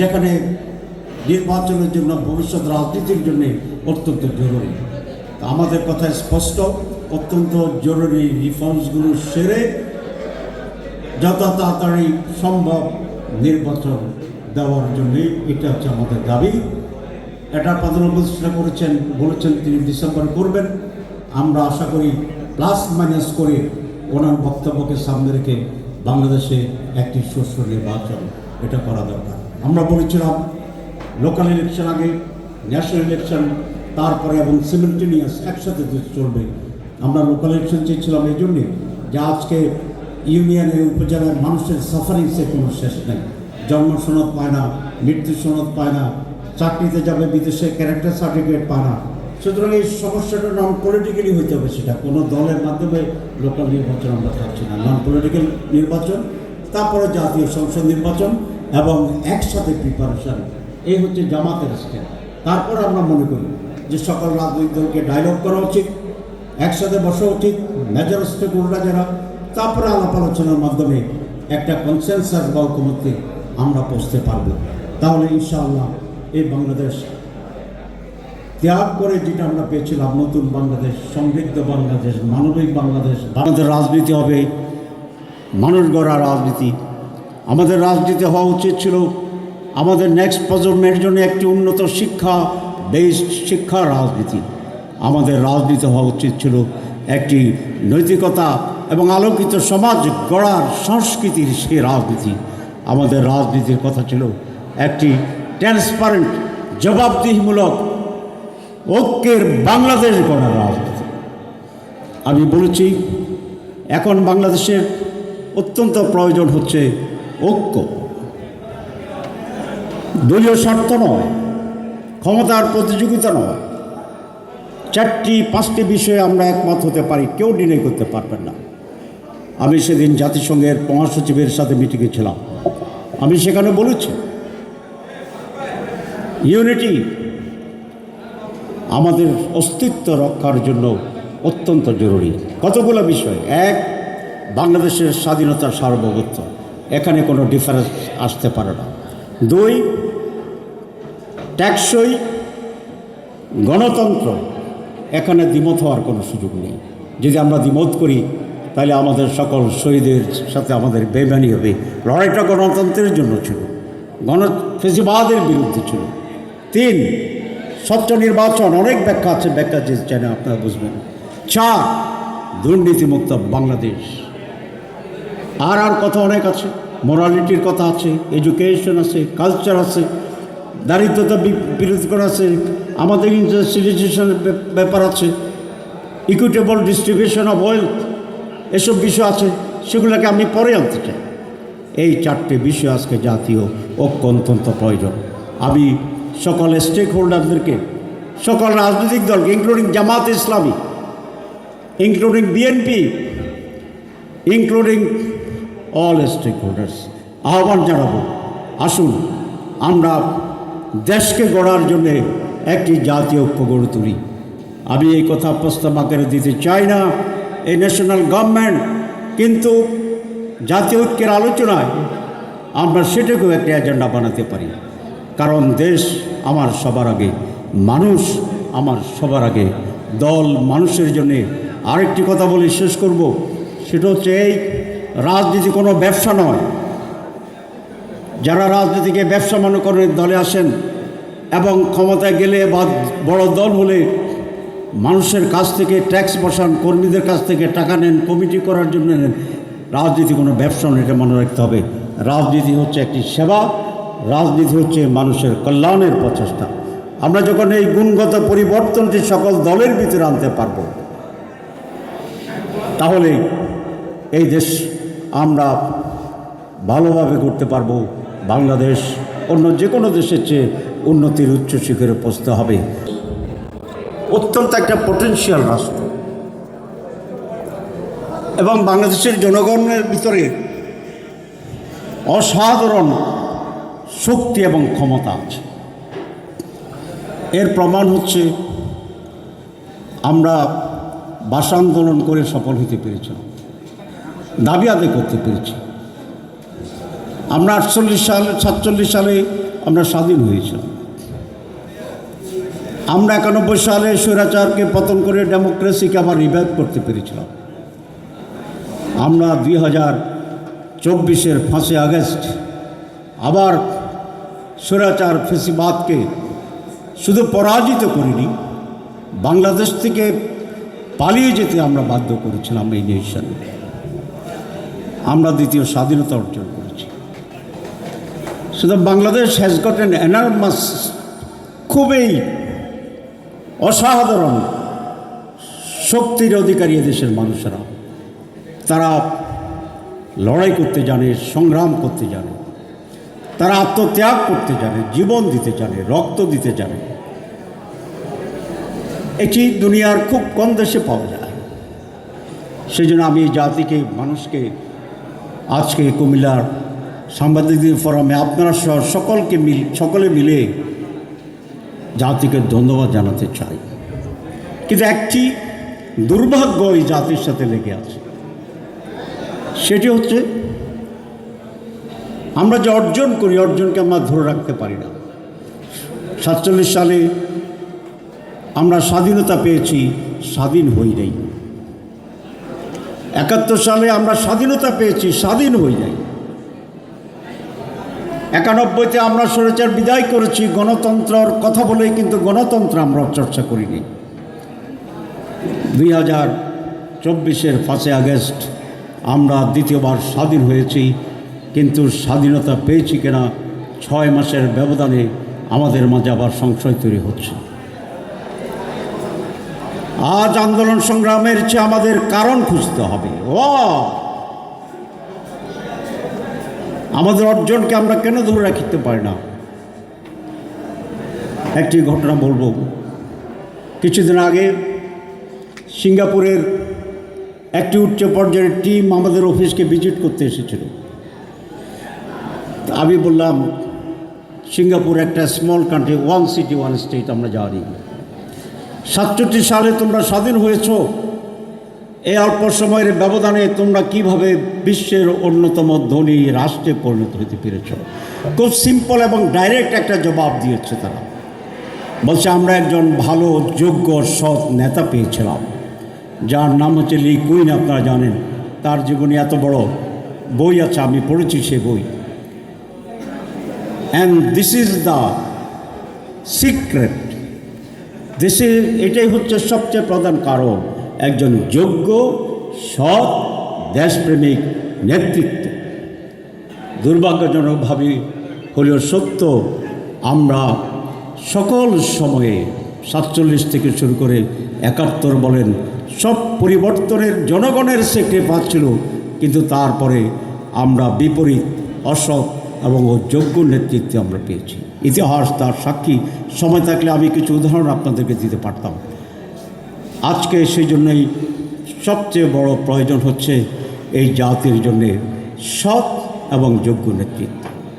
যেখানে নির্বাচনের জন্য ভবিষ্যৎ রাজনীতির জন্য অত্যন্ত জরুরি। আমাদের কথা স্পষ্ট, অত্যন্ত জরুরি রিফর্মসগুলো সেরে যত তাড়াতাড়ি সম্ভব নির্বাচন দেওয়ার জন্যই এটা হচ্ছে আমাদের দাবি। এটা প্রধান করেছেন, বলেছেন তিনি ডিসেম্বর করবেন। আমরা আশা করি প্লাস মাইনাস করে ওনার বক্তব্যকে সামনে রেখে বাংলাদেশে একটি সুষ্ঠু নির্বাচন, এটা করা দরকার। আমরা বলেছিলাম লোকাল ইলেকশন আগে ন্যাশনাল ইলেকশন তারপরে এবং সিমিলটেনিয়াস একসাথে চলবে। আমরা লোকাল ইলেকশন চেয়েছিলাম এই জন্যে যে আজকে ইউনিয়নে উপজেলার মানুষের সাফারিংসের কোনো শেষ নেই। জন্ম সনদ পায় না, মৃত্যু সনদ পায় না, চাকরিতে যাবে, বিদেশে ক্যারেক্টার সার্টিফিকেট পায় না। সুতরাং এই সমস্যাটা নন পলিটিক্যালি হইতে হবে সেটা। কোনো দলের মাধ্যমে লোকাল নির্বাচন আমরা চাচ্ছি না। নন পলিটিক্যাল নির্বাচন, তারপরে জাতীয় সংসদ নির্বাচন এবং একসাথে প্রিপারেশন এই হচ্ছে জামাতের স্টেপ তারপর আমরা মনে করি যে সকল রাজনৈতিক দলকে ডায়লগ করা উচিত, একসাথে বসা উচিত মেজর স্টেক হোল্ডার যারা, তারপরে আলাপ আলোচনার মাধ্যমে একটা কনসেনসাস বা ঐকমত্যে আমরা পৌঁছতে পারব। তাহলে ইনশাআল্লাহ এই বাংলাদেশ ত্যাগ করে যেটা আমরা পেয়েছিলাম, নতুন বাংলাদেশ, সমৃদ্ধ বাংলাদেশ, মানবিক বাংলাদেশ আমাদের রাজনীতি হবে, মানুষ গড়া রাজনীতি। আমাদের রাজনীতি হওয়া উচিত ছিল। আমাদের নেক্সট প্রজন্মের জন্য একটি উন্নত শিক্ষা বেসড শিক্ষা রাজনীতি। আমাদের রাজনীতি হওয়া উচিত ছিল একটি নৈতিকতা এবং আলোকিত সমাজ গড়ার সংস্কৃতির সেই রাজনীতি। আমাদের রাজনীতির কথা ছিল একটি ট্রান্সপারেন্ট জবাবদিহিমূলক, ঐক্যের বাংলাদেশ গড়ার রাজনীতি। আমি বলেছি, এখন বাংলাদেশের অত্যন্ত প্রয়োজন হচ্ছে ঐক্য। দলীয় স্বার্থ নয়, ক্ষমতার প্রতিযোগিতা নয়। চারটি, পাঁচটি বিষয়ে আমরা একমত হতে পারি, কেউ ডিলে করতে পারবেন না। আমি সেদিন জাতিসংঘের মহাসচিবের সাথে মিটিংয়ে ছিলাম। আমি সেখানে বলেছি, ইউনিটি আমাদের অস্তিত্ব রক্ষার জন্য অত্যন্ত জরুরি। কতগুলো বিষয়? এক, বাংলাদেশের স্বাধীনতার সার্বভৌমত্ব। এখানে কোনো ডিফারেন্স আসতে পারে না। দুই ট্যাক্সই গণতন্ত্র। এখানে দ্বিমত হওয়ার কোনো সুযোগ নেই। যদি আমরা দ্বিমত করি, তাহলে আমাদের সকল শহীদের সাথে আমাদের বেমানি হবে। লড়াইটা গণতন্ত্রের জন্য ছিল। গণ, ফেসিবাদের বিরুদ্ধে ছিল। তিন, স্বচ্ছ নির্বাচন, অনেক ব্যাখ্যা আছে। ব্যাখ্যা যে চাই না আপনারা বুঝবেন। চার, দুর্নীতিমুক্ত বাংলাদেশ। আর আর কথা অনেক আছে। মোরালিটির কথা আছে এডুকেশন আছে কালচার আছে, দারিদ্রতা বি- বিরোধীকরণ আছে, আমাদের ইন্ডাস্ট্রিয়ালাইজেশনের ব্যাপার আছে ইকুইটেবল ডিস্ট্রিবিউশন অফ ওয়েলথ এসব বিষয় আছে, সেগুলোকে আমি পরে আনতে চাই। এই চারটে বিষয় আজকে জাতীয় ঐক্য অত্যন্ত প্রয়োজন। আমি সকল স্টেক হোল্ডারদেরকে সকল রাজনৈতিক দলকে including Jamaat Islami including BNP including all stakeholders আহ্বান জানাব। আসুন, আমরা দেশকে গড়ার জন্যে একটি জাতীয় ঐক্য গড়ে তুলি। আমি এই কথা প্রস্তাব আকারে দিতে চাই না। এই ন্যাশনাল গভর্নমেন্ট কিন্তু জাতীয় ঐক্যের আলোচনায় আমরা সেটাকেও একটি এজেন্ডা বানাতে পারি। কারণ দেশ আমার সবার আগে, মানুষ আমার সবার আগে, দল মানুষের জন্যে আরেকটি কথা বলে শেষ করব। সেটা হচ্ছে এই রাজনীতি কোনো ব্যবসা নয়। যারা রাজনীতিকে ব্যবসা মনে করেন দলে আসেন এবং ক্ষমতায় গেলে বা বড় দল হলে মানুষের কাছ থেকে ট্যাক্স বসান, কর্মীদের কাছ থেকে টাকা নেন, কমিটি করার জন্য নেন, রাজনীতি কোনো ব্যবসা নয়, এটা মনে রাখতে হবে। রাজনীতি হচ্ছে একটি সেবা, রাজনীতি হচ্ছে মানুষের কল্যাণের প্রচেষ্টা। আমরা যখন এই গুণগত পরিবর্তনটি সকল দলের ভিতরে আনতে পারব, তাহলে এই দেশ আমরা ভালোভাবে করতে পারব। বাংলাদেশ অন্য যে কোনো দেশের চেয়ে উন্নতির উচ্চ শিখরে পৌঁছতে হবে। অত্যন্ত একটা পটেনশিয়াল রাষ্ট্র। এবং বাংলাদেশের জনগণের ভিতরে অসাধারণ শক্তি এবং ক্ষমতা আছে। এর প্রমাণ হচ্ছে আমরা ভাষা আন্দোলন করে সফল হতে পেরেছিলাম। দাবি আদায় করতে পেরেছি। আমরা আটচল্লিশ সালে, সাতচল্লিশ সালে আমরা স্বাধীন হয়েছিলাম আমরা একানব্বই সালে স্বৈরাচারকে পতন করে ডেমোক্রেসিকে আবার রিভাইভ করতে পেরেছিলাম। আমরা দুই হাজার চব্বিশের ফাঁসে আগস্ট আবার স্বৈরাচার ফেসিবাদকে শুধু পরাজিত করিনি, বাংলাদেশ থেকে পালিয়ে যেতে আমরা বাধ্য করেছিলাম এই নেশন আমরা দ্বিতীয় স্বাধীনতা অর্জন করেছি। শুধু Bangladesh has got an enormous খুবই অসাধারণ শক্তির অধিকারী দেশের মানুষেরা। তারা লড়াই করতে জানে, সংগ্রাম করতে জানে। তারা আত্মত্যাগ করতে জানে, জীবন দিতে জানে, রক্ত দিতে জানে। এটি দুনিয়ার খুব কম দেশে পাওয়া যায়। সেই জন্য আমি এই জাতিকে, মানুষকে আজকে কুমিল্লার সাংবাদিকদের ফোরামে আপনারা সহ সকলকে মিল, সকলে মিলে জাতিকে ধন্যবাদ জানাতে চাই। কিন্তু একটি দুর্ভাগ্য এই জাতির সাথে লেগে আছে। সেটি হচ্ছে আমরা যে অর্জন করি, অর্জনকে আমরা ধরে রাখতে পারি না। সাতচল্লিশ সালে আমরা স্বাধীনতা পেয়েছি, স্বাধীন হই নাই। একাত্তর সালে আমরা স্বাধীনতা পেয়েছি, স্বাধীন হয়ে নাই একানব্বইতে আমরা স্বৈরাচার বিদায় করেছি গণতন্ত্রর কথা বলে কিন্তু গণতন্ত্র আমরা চর্চা করিনি। দুই হাজার চব্বিশের পাঁচই আগস্ট আমরা দ্বিতীয়বার স্বাধীন হয়েছি, কিন্তু স্বাধীনতা পেয়েছি কিনা ছয় মাসের ব্যবধানে আমাদের মাঝে আবার সংশয় তৈরি হচ্ছে। আজ আন্দোলন সংগ্রামের চেয়ে আমাদের কারণ খুঁজতে হবে। ও। আমাদের অর্জনকে আমরা কেন ধরে রাখতে পারি না? একটি ঘটনা বলব। কিছুদিন আগে সিঙ্গাপুরের একটি উচ্চ পর্যায়ের টিম আমাদের অফিসকে ভিজিট করতে এসেছিল। আমি বললাম, সিঙ্গাপুর একটা small country, one city, one state, আমরা জানি সাতষট্টি সালে তোমরা স্বাধীন হয়েছ। এই অল্প সময়ের ব্যবধানে তোমরা কীভাবে বিশ্বের অন্যতম ধনী রাষ্ট্রে পরিণত হতে পেরেছ? খুব সিম্পল এবং ডাইরেক্ট একটা জবাব দিয়েছে তারা। বলছে, আমরা একজন ভালো, যোগ্য, সৎ নেতা পেয়েছিলাম। যার নাম হচ্ছে লি কুইন, আপনারা জানেন। তার জীবনে এত বড়, বই আছে, আমি পড়েছি সে বই। And this is the secret দেশে এটাই হচ্ছে সবচেয়ে প্রধান কারণ, একজন যোগ্য, সৎ, দেশপ্রেমিক নেতৃত্ব। দুর্ভাগ্যজনকভাবে হলেও সত্য, আমরা সকল সময়ে সাতচল্লিশ থেকে শুরু করে একাত্তর বলেন, সব পরিবর্তনের জনগণের সে কৃপা ছিল, কিন্তু তারপরে আমরা বিপরীত, অসৎ এবং যোগ্য নেতৃত্বে আমরা পেয়েছি। ইতিহাস তার সাক্ষী। সময় থাকলে আমি কিছু উদাহরণ আপনাদেরকে দিতে পারতাম। আজকে সেই জন্যই সবচেয়ে বড় প্রয়োজন হচ্ছে এই জাতির জন্যে সৎ এবং যোগ্য নেতৃত্ব।